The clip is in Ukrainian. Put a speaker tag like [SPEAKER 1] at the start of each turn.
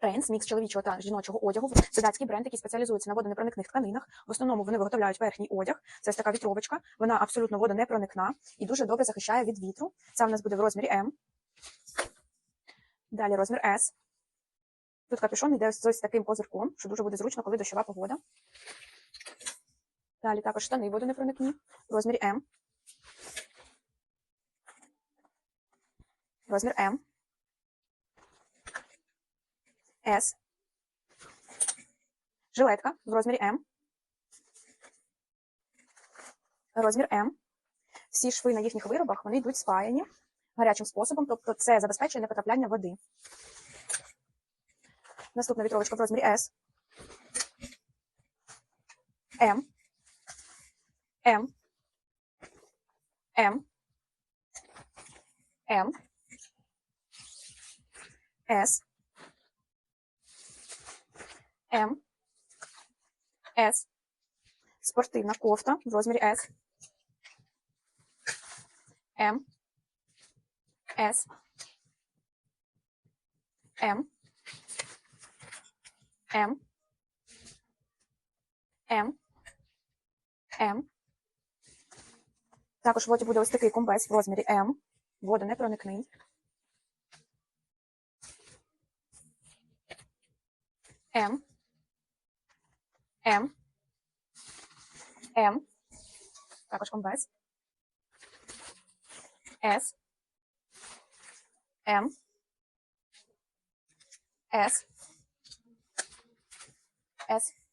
[SPEAKER 1] Рейнс, мікс чоловічого та жіночого одягу, це датський бренд, який спеціалізується на водонепроникних тканинах. В основному вони виготовляють верхній одяг. Це ось така вітровочка. Вона абсолютно водонепроникна і дуже добре захищає від вітру. Це в нас буде в розмірі М. Далі розмір S. Тут капюшон йде з ось таким козирком, що дуже буде зручно, коли дощова погода. Далі також штани водонепроникні в розмірі М. Розмір М. С. Жилетка в розмірі М. Розмір М. Всі шви на їхніх виробах вони йдуть спаяні гарячим способом, тобто це забезпечує непотрапляння води. Наступна вітровочка в розмірі S. М. М. М. М. С. М. С. Спортивна кофта в розмірі S. М. С. М. М. М. М. Також в лоті буде ось такий комбез в розмірі М. Водонепроникний. М. М. М. Також комбез. С. М. С. С.